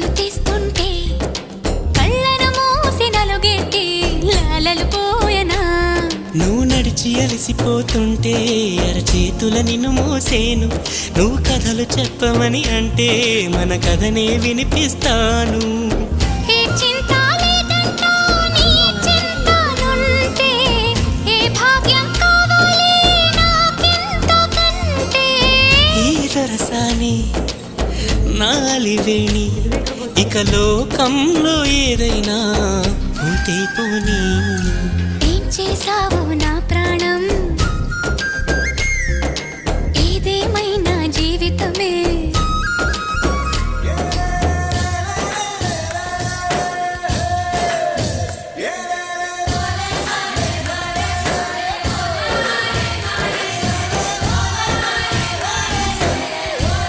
తీస్తుంటే కళ్ళను మూసి నలుగెట్టి లాలలు పోయనా? నువ్వు నడిచి అలసిపోతుంటే అరచేతుల నిన్ను మోసేను. నువ్వు కథలు చెప్పమని అంటే మన కథనే వినిపిస్తాను. ఏ నాలివేణి ఇక లోకంలో ఏదైనా ఉంటే పోనీ.